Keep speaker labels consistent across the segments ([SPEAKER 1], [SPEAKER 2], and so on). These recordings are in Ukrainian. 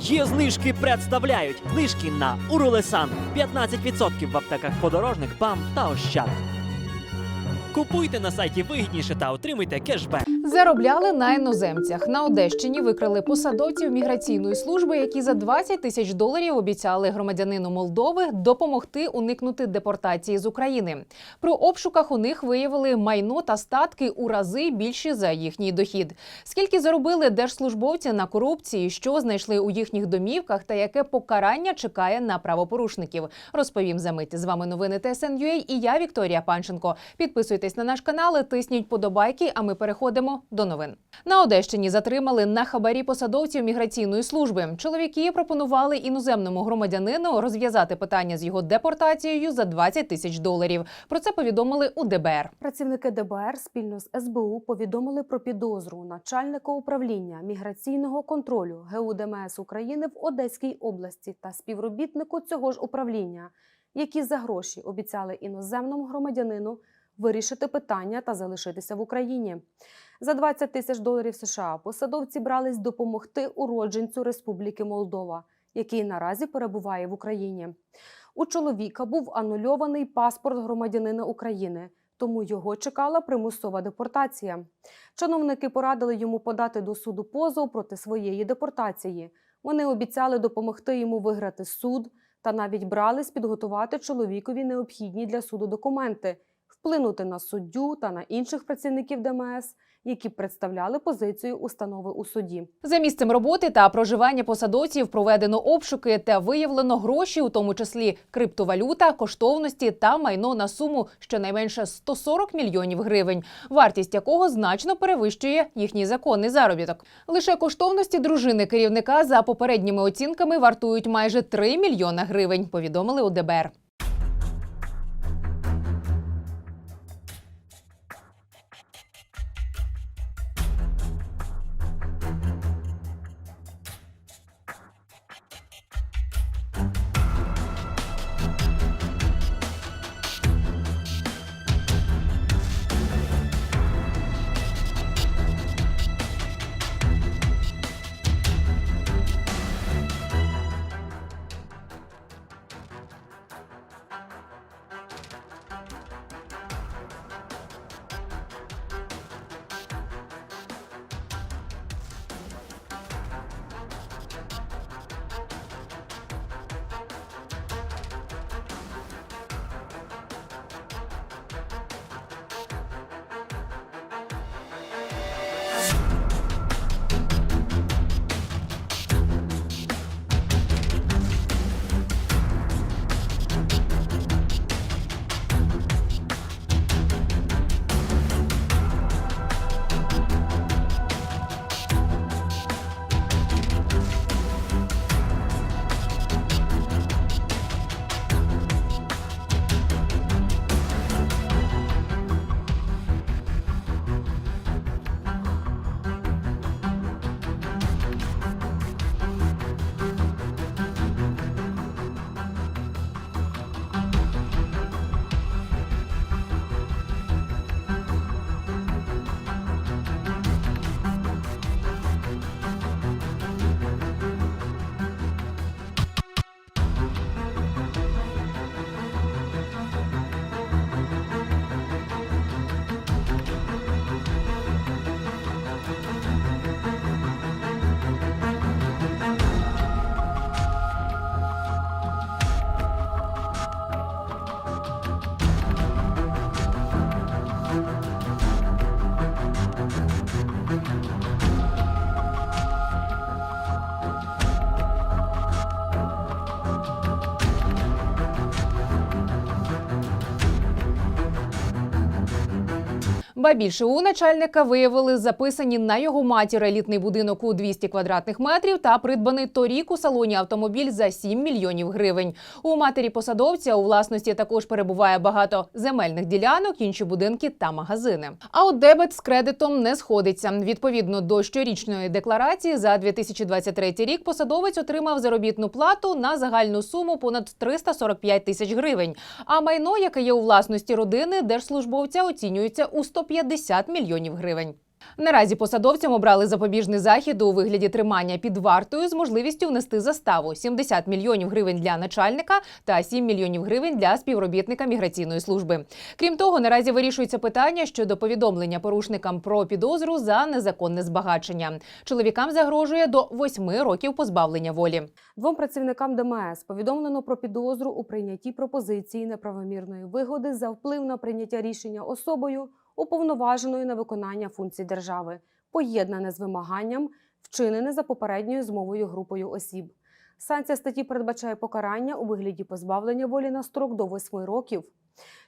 [SPEAKER 1] Є знижки представляють знижки на Урулесан 15% в аптеках подорожник, ПАМ та Ощад. Купуйте на сайті вигідніше та отримуйте кешбек.
[SPEAKER 2] Заробляли на іноземцях. На Одещині викрили посадовців міграційної служби, які за 20 тисяч доларів обіцяли громадянину Молдови допомогти уникнути депортації з України. При обшуках у них виявили майно та статки у рази більші за їхній дохід. Скільки заробили держслужбовці на корупції, що знайшли у їхніх домівках, та яке покарання чекає на правопорушників, розповім за мить. З вами новини ТСН.UA і я Вікторія Панченко. Підписуйтесь на наш канал, тисніть подобайки. А ми переходимо до новин. На Одещині затримали на хабарі посадовців міграційної служби. Чоловіки пропонували іноземному громадянину розв'язати питання з його депортацією за 20 тисяч доларів. Про це повідомили у ДБР.
[SPEAKER 3] Працівники ДБР спільно з СБУ повідомили про підозру начальника управління міграційного контролю ГУ ДМС України в Одеській області та співробітнику цього ж управління, які за гроші обіцяли іноземному громадянину вирішити питання та залишитися в Україні. За 20 тисяч доларів США посадовці брались допомогти уродженцю Республіки Молдова, який наразі перебуває в Україні. У чоловіка був анульований паспорт громадянина України, тому його чекала примусова депортація. Чиновники порадили йому подати до суду позов проти своєї депортації. Вони обіцяли допомогти йому виграти суд та навіть брались підготувати чоловікові необхідні для суду документи, вплинути на суддю та на інших працівників ДМС, які представляли позицію установи у суді.
[SPEAKER 2] За місцем роботи та проживання посадовців проведено обшуки та виявлено гроші, у тому числі криптовалюта, коштовності та майно на суму щонайменше 140 мільйонів гривень, вартість якого значно перевищує їхній законний заробіток. Лише коштовності дружини керівника за попередніми оцінками вартують майже 3 мільйона гривень. Повідомили у ДБР. Ба більше у начальника виявили записані на його матір елітний будинок у 200 квадратних метрів та придбаний торік у салоні автомобіль за 7 мільйонів гривень. У матері посадовця у власності також перебуває багато земельних ділянок, інші будинки та магазини. А от дебет з кредитом не сходиться. Відповідно до щорічної декларації за 2023 рік посадовець отримав заробітну плату на загальну суму понад 345 тисяч гривень. А майно, яке є у власності родини, держслужбовця оцінюється у 150 мільйонів гривень. Наразі посадовцям обрали запобіжний захід у вигляді тримання під вартою з можливістю внести заставу 70 мільйонів гривень для начальника та 7 мільйонів гривень для співробітника міграційної служби. Крім того, наразі вирішується питання щодо повідомлення порушникам про підозру за незаконне збагачення. Чоловікам загрожує до 8 років позбавлення волі.
[SPEAKER 3] Двом працівникам ДМС повідомлено про підозру у прийнятті пропозиції неправомірної вигоди за вплив на прийняття рішення особою, уповноваженою на виконання функцій держави, поєднане з вимаганням, вчинене за попередньою змовою групою осіб. Санкція статті передбачає покарання у вигляді позбавлення волі на строк до 8 років.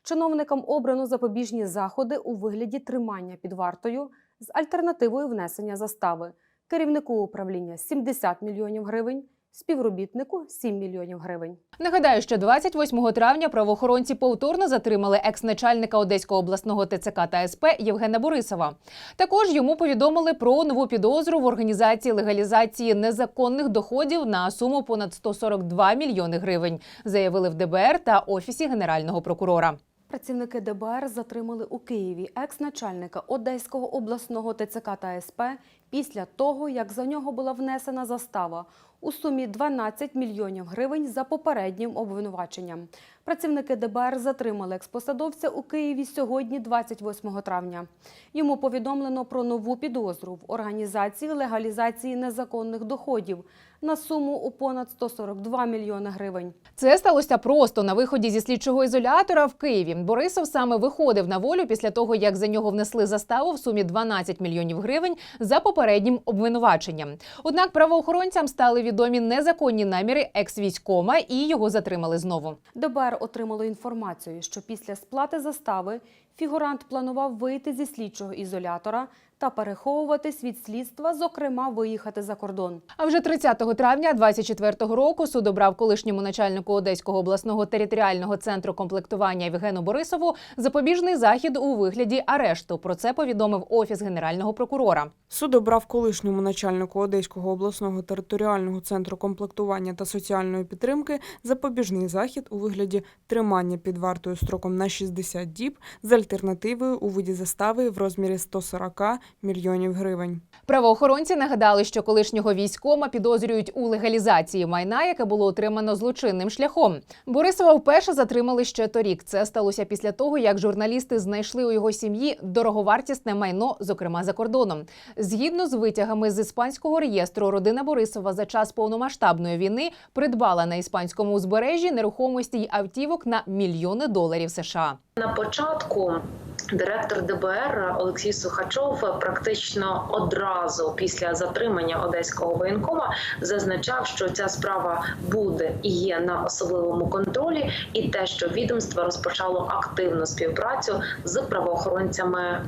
[SPEAKER 3] Чиновникам обрано запобіжні заходи у вигляді тримання під вартою з альтернативою внесення застави. Керівнику управління 70 мільйонів гривень, співробітнику 7 мільйонів гривень.
[SPEAKER 2] Нагадаю, що 28 травня правоохоронці повторно затримали екс-начальника Одеського обласного ТЦК та СП Євгена Борисова. Також йому повідомили про нову підозру в організації легалізації незаконних доходів на суму понад 142 мільйони гривень, заявили в ДБР та офісі генерального прокурора.
[SPEAKER 3] Працівники ДБР затримали у Києві екс-начальника Одеського обласного ТЦК та СП після того, як за нього була внесена застава у сумі 12 мільйонів гривень за попереднім обвинуваченням. Працівники ДБР затримали експосадовця у Києві сьогодні, 28 травня. Йому повідомлено про нову підозру в організації легалізації незаконних доходів на суму у понад 142 мільйони гривень.
[SPEAKER 2] Це сталося просто на виході зі слідчого ізолятора в Києві. Борисов саме виходив на волю після того, як за нього внесли заставу в сумі 12 мільйонів гривень за попереднім обвинуваченням. Однак правоохоронцям стали відомі незаконні наміри екс-військома і його затримали знову.
[SPEAKER 3] ДБР отримало інформацію, що після сплати застави фігурант планував вийти зі слідчого ізолятора та переховуватись від слідства, зокрема виїхати за кордон.
[SPEAKER 2] А вже 30 травня 24-го року суд обрав колишньому начальнику Одеського обласного територіального центру комплектування Євгену Борисову запобіжний захід у вигляді арешту. Про це повідомив офіс генерального прокурора.
[SPEAKER 4] Суд обрав колишньому начальнику Одеського обласного територіального центру комплектування та соціальної підтримки запобіжний захід у вигляді тримання під вартою строком на 60 діб з альтернативою у виді застави в розмірі 140 мільйонів гривень.
[SPEAKER 2] Правоохоронці нагадали, що колишнього військома підозрюють у легалізації майна, яке було отримано злочинним шляхом. Борисова вперше затримали ще торік. Це сталося після того, як журналісти знайшли у його сім'ї дороговартісне майно, зокрема за кордоном. Згідно з витягами з іспанського реєстру, родина Борисова за час повномасштабної війни придбала на іспанському узбережжі нерухомості й автівок на мільйони доларів США.
[SPEAKER 5] На початку Huh? Директор ДБР Олексій Сухачов практично одразу після затримання одеського воєнкома зазначав, що ця справа буде і є на особливому контролі, і те, що відомство розпочало активну співпрацю з правоохоронцями е,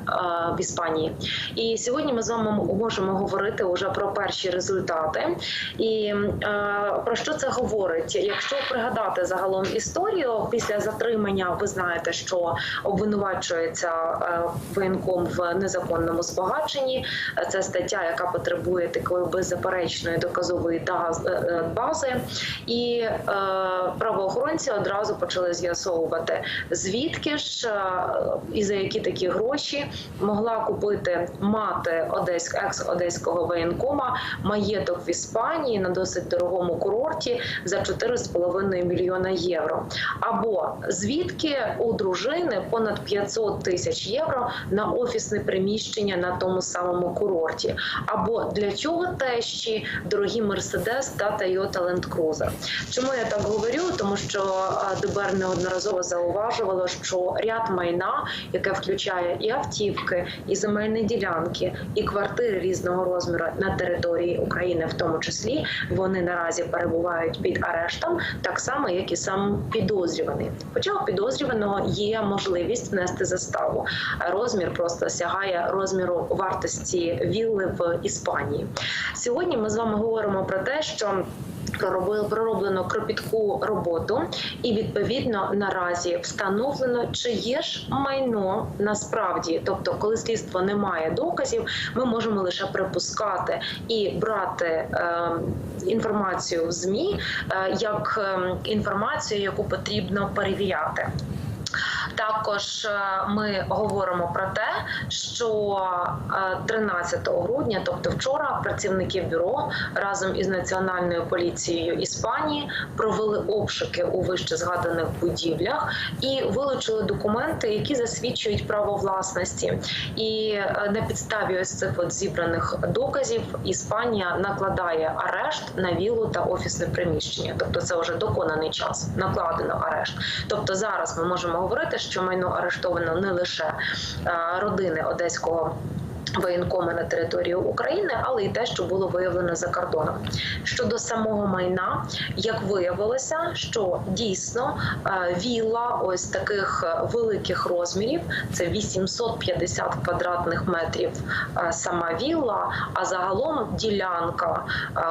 [SPEAKER 5] в Іспанії. І сьогодні ми з вами можемо говорити вже про перші результати. І е, про що це говорить? Якщо пригадати загалом історію після затримання, ви знаєте, що обвинувачується е, воєнком в незаконному збагаченні. Е, Це стаття, яка потребує такої беззаперечної доказової е, бази, і правоохоронці одразу почали з'ясовувати, звідки ж і за які такі гроші могла купити мати одеськ екс-одеського воєнкома маєток в Іспанії на досить дорогому курорті за 4,5 мільйона євро. Або звідки у дружини понад 500 тисяч євро на офісне приміщення на тому самому курорті, або для чого тещі дорогі Мерседес та Toyota Land Cruiser. Чому я так говорю? Тому що ДБР неодноразово зауважувало, що ряд майна, яке включає і автівки, і земельні ділянки, і квартири різного розміру на території України, в тому числі, вони наразі перебувають під арештом, так само як і сам підозрюваний. Хоча у підозрюваного є можливість внести заставу. Розмір просто сягає розміру вартості вілли в Іспанії. Сьогодні ми з вами говоримо про те, що пророблено кропітку роботу, і відповідно наразі встановлено, чи є ж майно насправді. Тобто, коли слідство не має доказів, ми можемо лише припускати і брати е, інформацію в змі е, як е, інформацію, яку потрібно перевіряти. Також е, ми говоримо про те, що е, 13 грудня, тобто вчора, працівники бюро разом із національною поліцією Іспанії провели обшуки у вище згаданих будівлях і вилучили документи, які засвідчують право власності. І е, на підставі ось цих от зібраних доказів Іспанія накладає арешт на вілу та офісне приміщення. Тобто, це вже доконаний час, накладено арешт. Тобто зараз ми можемо говорити, що майно арештовано не лише е, родини одеського. Воєнкома на території України, але й те, що було виявлено за кордоном. Щодо самого майна, як виявилося, що дійсно е, вілла ось таких е, великих розмірів, це 850 квадратних метрів е, сама вілла, а загалом ділянка,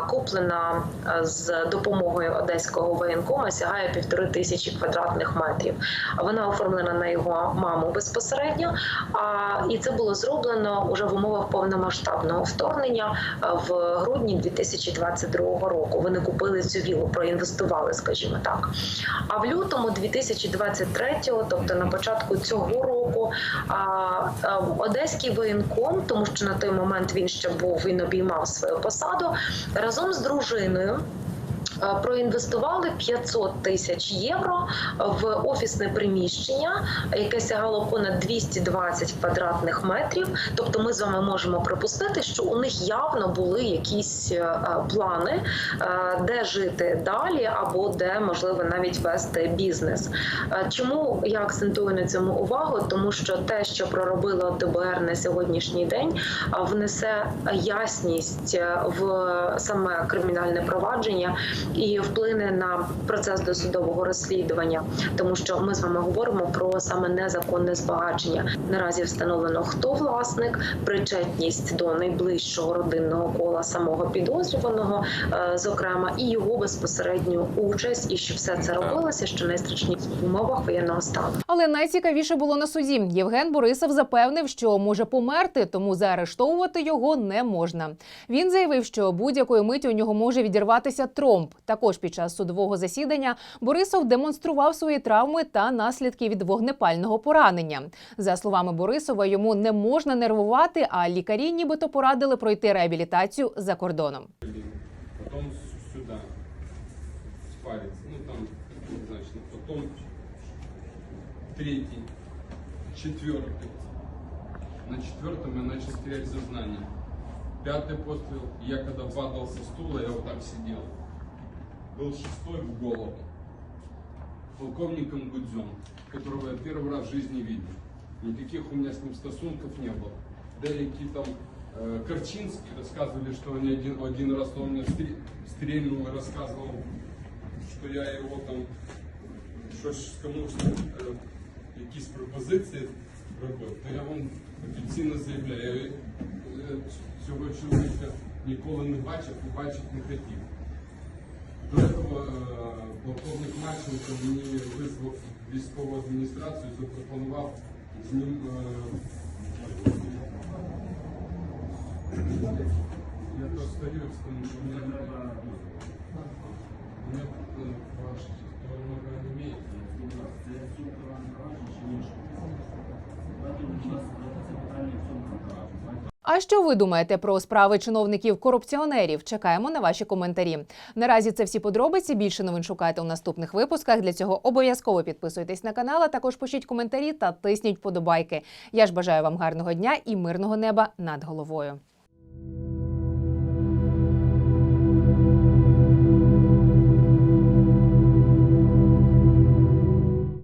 [SPEAKER 5] куплена з допомогою одеського воєнкома, сягає півтори тисячі квадратних метрів. Вона оформлена на його маму безпосередньо. І це було зроблено уже в умовах повномасштабного вторгнення е, в грудні 2022 року. Вони купили цю вілу, проінвестували, скажімо так. А в лютому 2023, тобто на початку цього року, а, а, одеський воєнком, тому що на той момент він ще був він обіймав свою посаду разом з дружиною. Е, Проінвестували 500 тисяч євро в офісне приміщення, яке сягало понад 220 квадратних метрів. Тобто, ми з вами можемо припустити, що у них явно були якісь е, плани, е, де жити далі, або де можливо навіть вести бізнес. Чому я акцентую на цьому увагу? Тому що те, що проробило ДБР на сьогоднішній день, внесе ясність в саме кримінальне провадження і вплине на процес досудового розслідування, тому що ми з вами говоримо про саме незаконне збагачення. Наразі встановлено хто власник, причетність до найближчого родинного кола самого підозрюваного, е, зокрема, і його безпосередню участь, і що все це робилося, що найстрашніше в умовах воєнного стану.
[SPEAKER 2] Але найцікавіше було на суді. Євген Борисов запевнив, що може померти, тому заарештовувати його не можна. Він заявив, що будь-якої миті у нього може відірватися тромб. Також під час судового засідання Борисов демонстрував свої травми та наслідки від вогнепального поранення. За словами Борисова, йому не можна нервувати, а лікарі нібито порадили пройти реабілітацію за кордоном.
[SPEAKER 6] потом с- сюда ну там, значит, потом третий, четвертый. На четвертом я начал терять сознание. Пятый пострел, я когда падал со стула, я вот так. Был шестой в голову. Полковником Гудзем, которого я первый раз в жизни видел. Никаких у меня с ним стосунков не было. Деякі там э, Корчинский рассказывали, что они один, один раз он меня стр- стрельнул и рассказывал, что я его там щось комусь е, якісь пропозиції робив, то я вам офіційно заявляю, я е, цього чоловіка ніколи не бачив і бачити не хотів. До этого е, полковник Марченко мені визвав військову адміністрацію, запропонував з ним. е, Я то остаюсь, тому що мені не Мне э, ваша сестра много не имеет.
[SPEAKER 2] А що ви думаєте про справи чиновників-корупціонерів? Чекаємо на ваші коментарі. Наразі це всі подробиці. Більше новин шукайте у наступних випусках. Для цього обов'язково підписуйтесь на канал, а також пишіть коментарі та тисніть подобайки. Я ж бажаю вам гарного дня і мирного неба над головою.